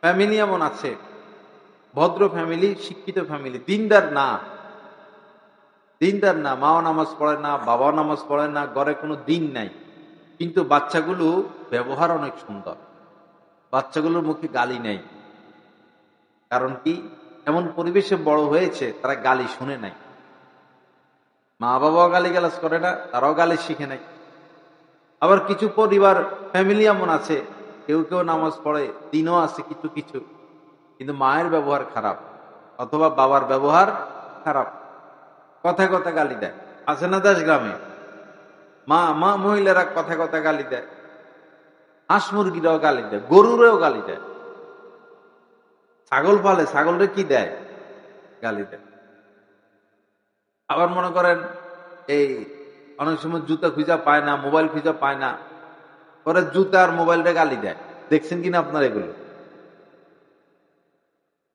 Family এমন আছে, ভদ্র ফ্যামিলি, শিক্ষিত ফ্যামিলি, দিনদার না। দিনদার না, মাও নামাজ পড়ে না, বাবাও নামাজ পড়ে না, ঘরে কোনো দিন নাই। কিন্তু বাচ্চাগুলো ব্যবহার অনেক সুন্দর। বাচ্চাগুলোর মুখে গালি নেই। কারণ কি? এমন পরিবেশে বড় হয়েছে, তারা গালি শুনে নাই। মা বাবাও গালি গালাজ করে না, তারাও গালি শিখে নাই। আবার কিছু পরিবার, ফ্যামিলি এমন আছে কেউ কেউ নামাজ পড়ে, দিনও আছে কিছু কিছু। কিন্তু মায়ের ব্যবহার খারাপ, অথবা বাবার ব্যবহার খারাপ। কথায় কথা গালি দেয়। আছে না দাস গ্রামে? মা মা মহিলারা কথা কথা গালি দেয়। হাঁস মুরগিরাও গালি দেয়, গরুরেও গালি দেয়। ছাগল পালে, ছাগলরে কি দেয়? গালি দেয়। আবার মনে করেন, এই অনেক সময় জুতা খুঁজা পায় না, মোবাইল খুঁজা পায় না। পরে জুতা আর মোবাইলটা গালি দেয়। দেখছেন কিনা আপনার এগুলো?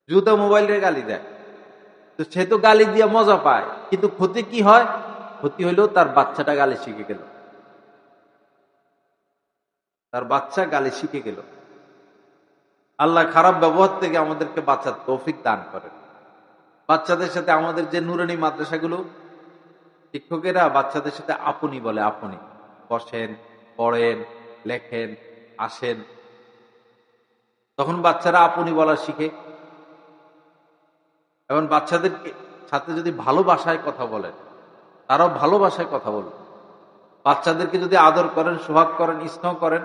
জুতা, মোবাইলটা গালি দেয়। তো সে তো গালি দিয়ে মজা পায়। কিন্তু ক্ষতি কি হয়? ক্ষতি হইলেও তার বাচ্চাটা গালি শিখে গেল। তার বাচ্চা গালি শিখে গেল। আল্লাহ খারাপ ব্যবহার থেকে আমাদেরকে বাচ্চার তৌফিক দান করেন। বাচ্চাদের সাথে আমাদের যে নুরানি মাদ্রাসাগুলো, শিক্ষকেরা বাচ্চাদের সাথে আপনি বলে আপনি। বসেন, পড়েন লেখেন, আসেন। তখন বাচ্চারা আপনি বলা শিখে। এবং বাচ্চাদেরকে সাথে যদি ভালোবাসায় কথা বলেন, তারাও ভালোবাসায় কথা বলবেন বাচ্চাদেরকে যদি আদর করেন, সোহাগ করেন, স্নেহ করেন,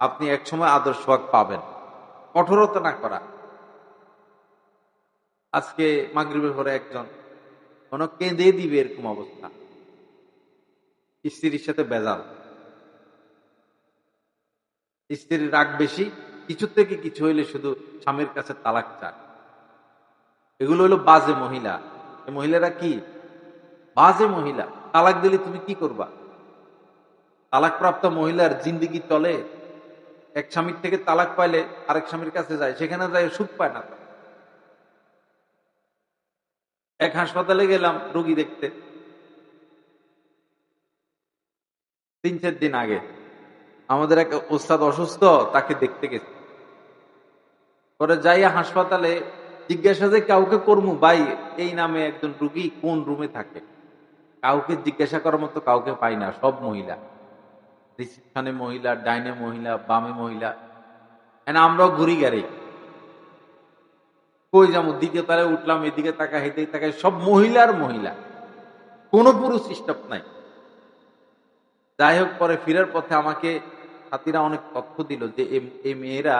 আপনি একসময় আদর সোহাগ পাবেন। কঠোরতা না করা। আজকে মাগরিবের পরে একজন কোন কেঁদে দিবে এরকম অবস্থা। স্ত্রীর সাথে বেজাল। স্ত্রীর রাগ বেশি, কিছু থেকে কিছু হইলে শুধু স্বামীর কাছে তালাক চায় এগুলো হলো বাজে মহিলা। মহিলারা কি? বাজে মহিলা। তালাক দিলে তুমি কি করবা? তালাক প্রাপ্ত মহিলার জিন্দিগি চলে। এক স্বামীর থেকে তালাক পাইলে আরেক স্বামীর কাছে যায়, সেখানে যায়, সুখ পায় না এক হাসপাতালে গেলাম রুগী দেখতে। তিন চার দিন আগে। আমাদের এক ওস্তাদ অসুস্থ, তাকে দেখতে গেছে। পরে যাইয়া হাসপাতালে জিজ্ঞাসা যে, কাউকে করমু ভাই? এই নামে একজন রুগী কোন রুমে থাকে? কাউকে জিজ্ঞাসা করার মতো কাউকে পাই না, সব মহিলা। রিসিপশনে মহিলা, ডাইনে মহিলা, বামে মহিলা। এনে আমরাও ঘুরি গাড়ি। কই যাব? দিকে তারে উঠলাম, এদিকে তাকা হেঁটে তাকায়, সব মহিলার মহিলা। কোনো পুরুষ স্টপ নাই। যাই হোক, পরে ফিরার পথে আমাকে সাথীরা অনেক তথ্য দিল যে এই মেয়েরা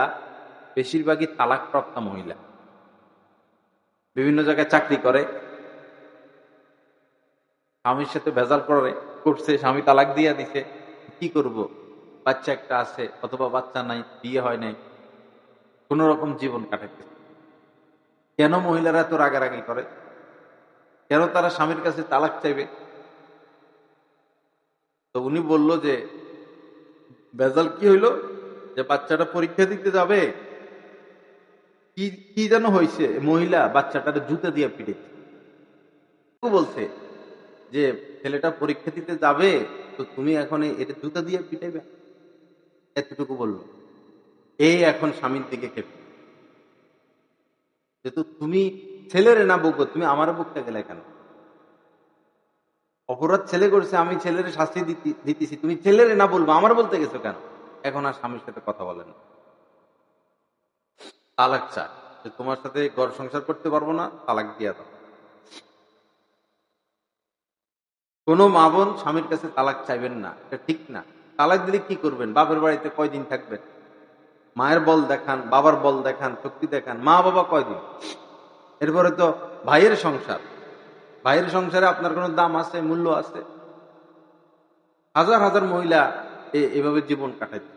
বেশিরভাগই তালাকপ্রাপ্ত মহিলা। বিভিন্ন জায়গায় চাকরি করে, স্বামীর সাথে ভেজাল করে, করছে, স্বামী তালাক দিয়া দিছে। কি করব? বাচ্চা একটা আছে, অথবা বাচ্চা নাই, বিয়ে হয় নাই, কোন রকম জীবন কাটাচ্ছে কেন মহিলারা এত রাগারাগি করে? কেন তারা স্বামীর কাছে তালাক চাইবে? তো উনি বলল যে বেজাল কি হইল? যে বাচ্চাটা পরীক্ষা দিতে যাবে? কি কি যেন হয়েছে মহিলা বাচ্চাটাকে জুতে দিয়ে পিটেছে বলছে যে, ছেলেটা পরীক্ষা দিতে যাবে, তো তুমি এখন এটা জুতা দিয়ে পিটাইবে? এতটুকু বলল। এই এখন স্বামীর দিকে খেপে। যেহেতু তুমি ছেলেরে না বকবো, তুমি আমার বকতে গেলে কেন? অপরাধ ছেলে করছে, আমি ছেলের শাস্তি দিতেছি। তুমি ছেলেরে না বলব, আমার বলতে গেছো কেন? এখন আর স্বামীর সাথে কথা বলেন তালাক চায় যে তোমার সাথে ঘর সংসার করতে পারব না, তালাক দিয়া দাও। কোন মা বোন স্বামীর কাছে তালাক চাইবেন না, এটা ঠিক না। তালাক দিলে কি করবেন? বাপের বাড়িতে কয়দিন থাকবেন? মায়ের বল দেখান, বাবার বল দেখান, শক্তি দেখান। মা বাবা কয়দিন? এরপরে তো ভাইয়ের সংসার। ভাইয়ের সংসারে আপনার কোনো দাম আছে, মূল্য আছে? হাজার হাজার মহিলা এভাবে জীবন কাটাচ্ছে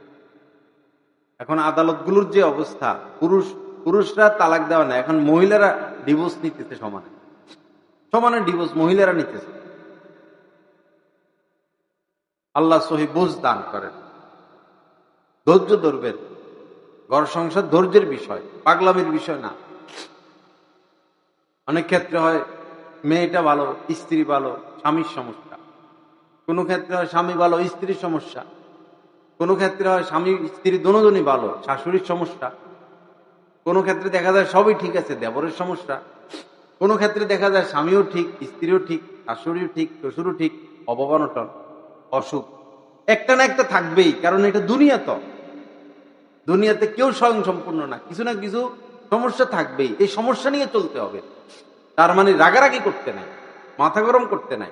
এখন আদালতগুলোর যে অবস্থা, পুরুষ, পুরুষরা তালাক দেওয়া না এখন মহিলারা ডিভোর্স নিতেছে সমানে। সমানে ডিভোর্স মহিলারা নিতেছে। আল্লাহ সহি বুঝ দান করেন। ধৈর্য ধরবেন। ঘর সংসার ধৈর্যের বিষয়, পাগলামির বিষয় না। অনেক ক্ষেত্রে হয় মেয়েটা ভালো, স্ত্রী ভালো, স্বামীর সমস্যা। কোনো ক্ষেত্রে হয় স্বামী ভালো, স্ত্রীর সমস্যা। কোনো ক্ষেত্রে হয় স্বামী, স্ত্রী দোনোজনই ভালো, শাশুড়ির সমস্যা। কোনো ক্ষেত্রে দেখা যায় সবই ঠিক আছে, দেবরের সমস্যা। কোনো ক্ষেত্রে দেখা যায় স্বামীও ঠিক, স্ত্রীও ঠিক, শাশুড়িও ঠিক, শ্বশুরও ঠিক অবমানটন অসুখ। একটা না একটা থাকবেই, কারণ এটা দুনিয়া তো। দুনিয়াতে কেউ স্বয়ং সম্পূর্ণ না, কিছু না কিছু সমস্যা থাকবেই। এই সমস্যা নিয়ে চলতে হবে। তার মানে রাগারাগি করতে নাই মাথা গরম করতে নাই।